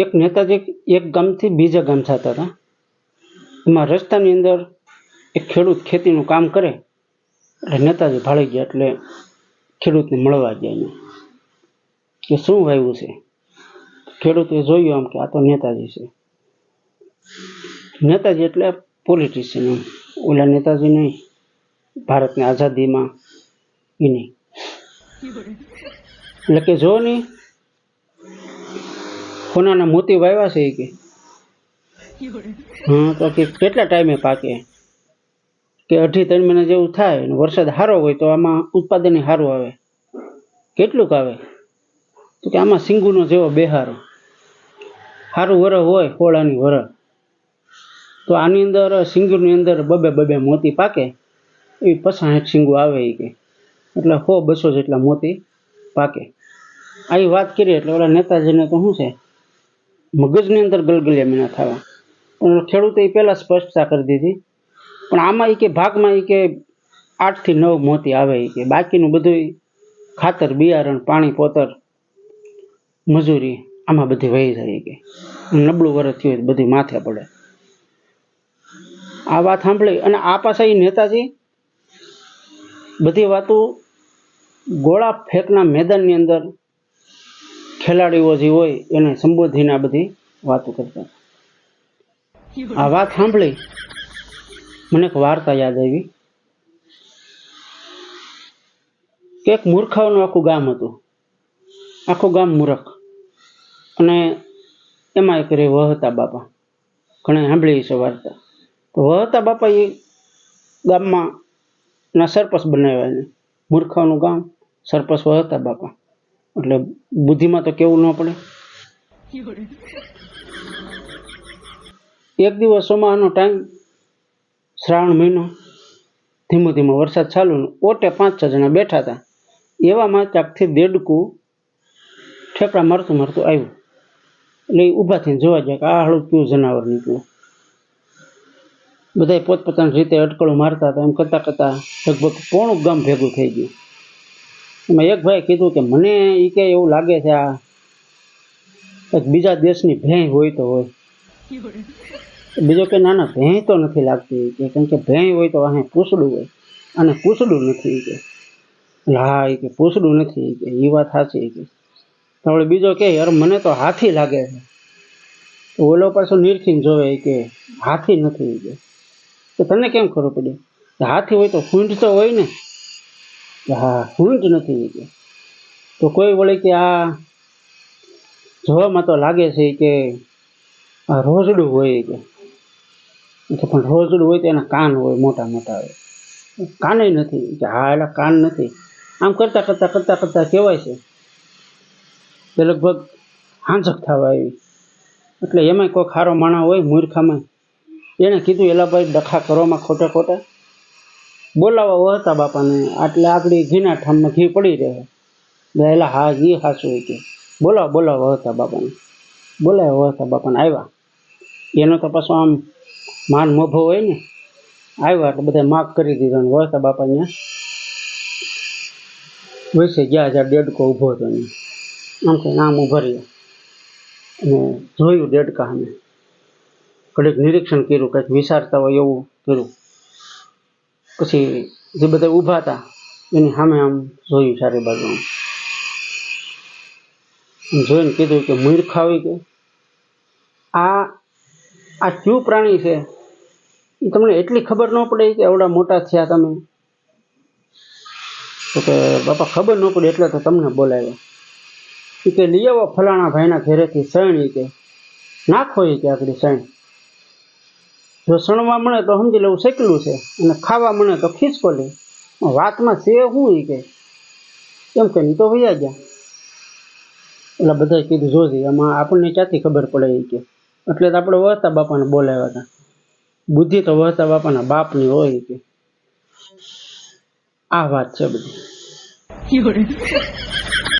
એક નેતાજી એક ગામથી બીજા ગામ જતા હતા. એમાં રસ્તાની અંદર એક ખેડૂત ખેતીનું કામ કરે એટલે નેતાજી ભાળી ગયા એટલે ખેડૂતને મળવા ગયા કે શું વાવ્યું છે? ખેડૂતે જોયું આમ કે આ તો નેતાજી છે. નેતાજી એટલે પોલિટિશિયન ઓલા નેતાજી નહીં, ભારતની આઝાદીમાં એ નહીં. એટલે કે જો નહીં સોનાના મોતી વાવ્યા છે એ કે? હા તો કે કેટલા ટાઈમે પાકે? કે અઢી ત્રણ મહિના જેવું થાય અને વરસાદ સારો હોય તો આમાં ઉત્પાદન સારું આવે. કેટલુંક આવે? તો કે આમાં સિંગુનો જેવો બેહારો. સારું વર હોય હોળાની વર તો આની અંદર સિંગુરની અંદર બબે બબે મોતી પાકે? એવી પસાઠ સિંગુ આવે એ કે. એટલે સો બસો જેટલા મોતી પાકે. આવી વાત કરીએ એટલે ઓલા નેતાજીને તો શું છે? મગજની અંદર ગલગલિયા મીના થવા. પણ ખેડૂતે એ પહેલાં સ્પષ્ટતા કરી દીધી. પણ આમાં એ કે ભાગમાં એ કે આઠથી નવ મોતી આવે એ કે. બાકીનું બધું ખાતર, બિયારણ, પાણી, પોતર, મજૂરી આમાં બધી વહી જાય કે. નબળું વરસ થયું હોય બધું માથે પડે. આ વાત સાંભળી અને આ પાછા એ નેતાજી બધી વાતો ગોળા ફેંકના મેદાનની અંદર ખેલાડીઓ જે હોય એને સંબોધીને આ બધી વાતો કરતા. આ વાત સાંભળી મને એક વાર્તા યાદ આવી. કે એક મૂર્ખાઓનું આખું ગામ હતું. આખું ગામ મૂર્ખ. અને એમાં એક રે વહતા બાપા. ઘણા સાંભળી છે વાર્તા. તો વહતા બાપા એ ગામમાં ના સરપંચ બનાવ્યા એને. મૂર્ખાઓનું ગામ સરપંચ વહતા બાપા. એટલે બુદ્ધિમાં તો કેવું ન પડે? એક દિવસ સોમાનો ટાઈમ શ્રાવણ મહિનો, ધીમો ધીમો વરસાદ ચાલુ ઓટે પાંચ છ જણા બેઠા હતા. એવામાં ચાકથી દેડકું ઠેકડા મારતું મારતું આવ્યું. એટલે ઊભા થઈને જોવા જાય કે આ હળું કયું જનાવર નીકળ્યું. બધા પોતપોતાની રીતે અટકળું મારતા હતા, એમ કરતાં કરતાં લગભગ પોણું ગામ ભેગું થઈ ગયું. એમાં એક ભાઈ કીધું કે મને એ કે એવું લાગે છે આ એક બીજા દેશની ભેંસ હોય તો હોય. બીજો કે ના ના ભેંસ તો નથી લાગતી કે, કેમ કે ભેંસ હોય તો અહીં પૂછડું હોય. અને પૂછડું નથી કે. હા એ કે પૂછડું નથી કે એ વાત સાચી કે. તો બીજો કે, યાર મને તો હાથી લાગે છે. ઓલો પાછો નિરખીને જોવે કે, હાથી નથી કે. તને કેમ ખબર પડે? હાથી હોય તો ફૂંડ તો હોય ને. કે હા જ નથી તો કોઈ વળી કે આ જોવામાં તો લાગે છે કે આ રોજડું હોય કે પણ રોજડું હોય તો એના કાન હોય મોટા મોટા હોય. કાને નથી, કે હા એલા કાન નથી. આમ કરતાં કરતાં કરતાં કરતાં કહેવાય છે તે લગભગ હાંસક થવા આવી. એટલે એમાંય કોઈ ખારો માણા હોય મૂર્ખામાં. એણે કીધું, એલા ભાઈ, ડખા કરવામાં ખોટા ખોટા બોલાવા હતા બાપાને. આટલે આપણી ઘીના ઠામમાં ઘી પડી રહે. એટલે હા ઘી હાસું કે. બોલાવો બોલાવો હતા બાપાને. બોલાવ્યા હતા બાપાને. આવ્યા એનો તો પાછો આમ માન મોભો હોય ને. આવ્યા એટલે બધા માફ કરી દીધો ને વળતા બાપા ત્યાં વૈસે ગયા હજાર દેડકો ઊભો હતો ને. આમ કે નામ ઊભા રહ્યો. અને જોયું દેડકા અમે કડીક નિરીક્ષણ કર્યું, કંઈક વિચારતા હોય એવું કર્યું. પછી જે બધા ઊભા હતા, એની સામે આમ જોયું ચારે બાજુ જોઈને કીધું કે મૂર્ખા હોય કે આ આ ક્યુ પ્રાણી છે? તમને એટલી ખબર ન પડે કે એવડા મોટા થયા તમે? તો કે, બાપા, ખબર ન પડે એટલે તો તમને બોલાવ્યા. કે, લઈ આવો ફલાણા ભાઈના ઘરેથી સણ કે. નાખો એ કે આગળ સણ જો સણવા મળે તો સમજી લેવું શેકલું છે? અને ખાવા મળે તો ખિસકોલી વાતમાં છે શું એ કે? એમ કે નહીં તો વૈયા ગયા. એટલે બધાએ કીધું જોજે એમાં આપણને ક્યાંથી ખબર પડે એ કે? એટલે તો આપણે વહતા બાપાને બોલાવ્યા હતા. બુદ્ધિ તો વહતા બાપાના બાપની હોય કે. આ વાત છે બધી.